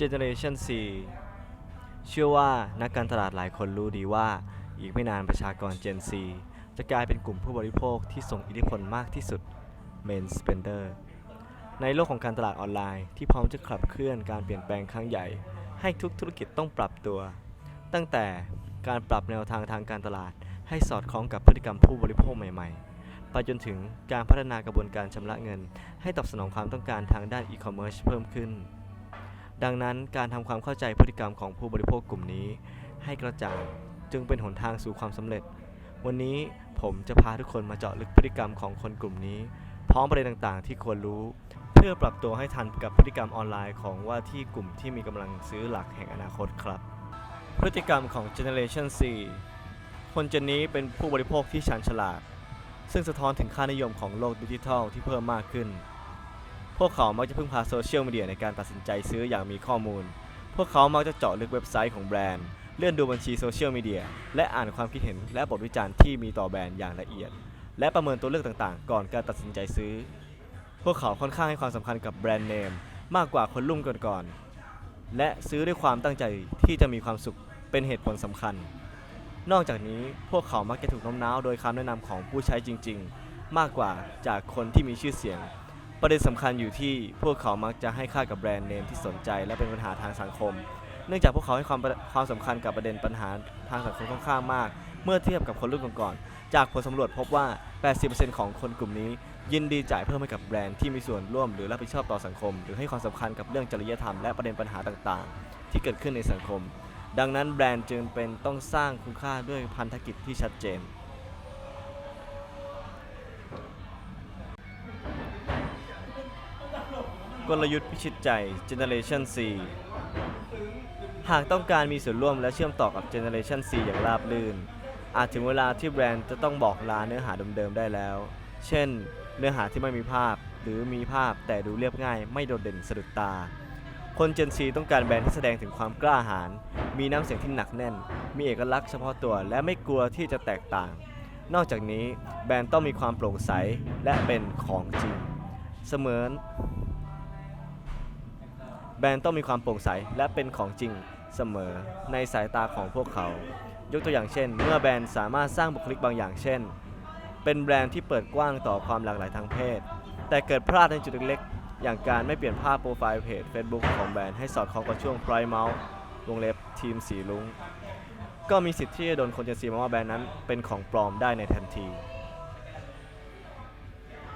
Generation C เชื่อว่านักการตลาดหลายคนรู้ดีว่า อีกไม่นานประชากร Gen Z จะกลายเป็นกลุ่มผู้บริโภคที่ทรงอิทธิพลมากที่สุด Main Spender ในโลกของการตลาดออนไลน์ที่พร้อมจะขับเคลื่อนการเปลี่ยนแปลงครั้งใหญ่ ให้ทุกธุรกิจต้องปรับตัว ตั้งแต่การปรับแนวทางทางการตลาด ให้สอดคล้องกับพฤติกรรมผู้บริโภคใหม่ ๆ ไปจนถึงการพัฒนากระบวนการชำระเงิน ให้ตอบสนองความต้องการทางด้านอีคอมเมิร์ซเพิ่มขึ้น ดังนั้นการทำความเข้าใจพฤติกรรมของผู้บริโภคกลุ่มนี้ ให้กระจ่างจึงเป็นหนทางสู่ความสำเร็จ วันนี้ผมจะพาทุกคนมาเจาะลึกพฤติกรรมของคนกลุ่มนี้ พร้อมประเด็นต่างๆ ที่ควรรู้ เพื่อปรับตัวให้ทันกับพฤติกรรมออนไลน์ของว่าที่กลุ่มที่มีกำลังซื้อหลักแห่งอนาคตครับ พฤติกรรมของ Generation C คนเจนนี้เป็นผู้บริโภคที่ชาญฉลาด ซึ่งสะท้อนถึงค่านิยมของโลกดิจิทัลที่เพิ่มมากขึ้น พวกเขามักจะพึ่งพาโซเชียลมีเดียในการตัดสินใจซื้ออย่างมีข้อมูล พวกเขามักจะเจาะลึกเว็บไซต์ของแบรนด์ เลื่อนดูบัญชีโซเชียลมีเดีย และอ่านความคิดเห็นและบทวิจารณ์ที่มีต่อแบรนด์อย่างละเอียด และประเมินตัวเลือกต่างๆ ก่อนการตัดสินใจซื้อ พวกเขาค่อนข้างให้ความสำคัญกับแบรนด์เนมมากกว่าคนรุ่นก่อนๆ และซื้อด้วยความตั้งใจที่จะมีความสุขเป็นเหตุผลสำคัญ นอกจากนี้พวกเขามักจะถูกโน้มน้าวโดยคำแนะนำของผู้ใช้จริง ๆ มากกว่าจากคนที่มีชื่อเสียง ประเด็นสำคัญอยู่ที่พวกเขามักจะให้ค่ากับแบรนด์เนมที่สนใจและเป็นปัญหาทางสังคม เนื่องจากพวกเขาให้ความความสำคัญกับประเด็นปัญหาทางสังคมค่อนข้างมาก เมื่อเทียบกับคนรุ่นก่อนๆ จากผลสำรวจพบว่า 80%ของคนกลุ่มนี้ ยินดีจ่ายเพิ่มให้กับแบรนด์ที่มีส่วนร่วมหรือรับผิดชอบต่อสังคม หรือให้ความสำคัญกับเรื่องจริยธรรมและประเด็นปัญหาต่างๆ ที่เกิดขึ้นในสังคม ดังนั้นแบรนด์จึงเป็นต้องสร้างคุณค่าด้วยพันธกิจที่ชัดเจน กลยุทธ์พิชิตใจ Generation C หากต้องการมีส่วนร่วมและเชื่อมต่อกับ Generation C อย่างราบรื่น อาจถึงเวลาที่แบรนด์จะต้องบอกลาเนื้อหาเดิมๆได้แล้ว เช่น เนื้อหาที่ไม่มีภาพ หรือมีภาพแต่ดูเรียบง่าย ไม่โดดเด่นสะดุดตา คน Gen C ต้องการแบรนด์ที่แสดงถึงความกล้าหาญ มีน้ำเสียงที่หนักแน่น มีเอกลักษณ์เฉพาะตัวและไม่กลัวที่จะแตกต่าง นอกจากนี้แบรนด์ต้องมีความโปร่งใสและเป็นของจริง เสมือน แบรนด์ต้องมีความโปร่งใสและเป็นของจริงเสมอในสายตาของพวกเขา ยกตัวอย่างเช่น เมื่อแบรนด์สามารถสร้างบุคลิกบางอย่างเช่น เป็นแบรนด์ที่เปิดกว้างต่อความหลากหลายทางเพศ แต่เกิดพลาดในจุดเล็กๆ อย่างการไม่เปลี่ยนภาพโปรไฟล์เพจ Facebook ของแบรนด์ให้สอดคล้องกับช่วง Pride Month วงเล็บทีมสีลุงก็มีสิทธิ์ที่จะโดนคนเจนซีมองว่าแบรนด์นั้นเป็นของปลอมได้ในทันที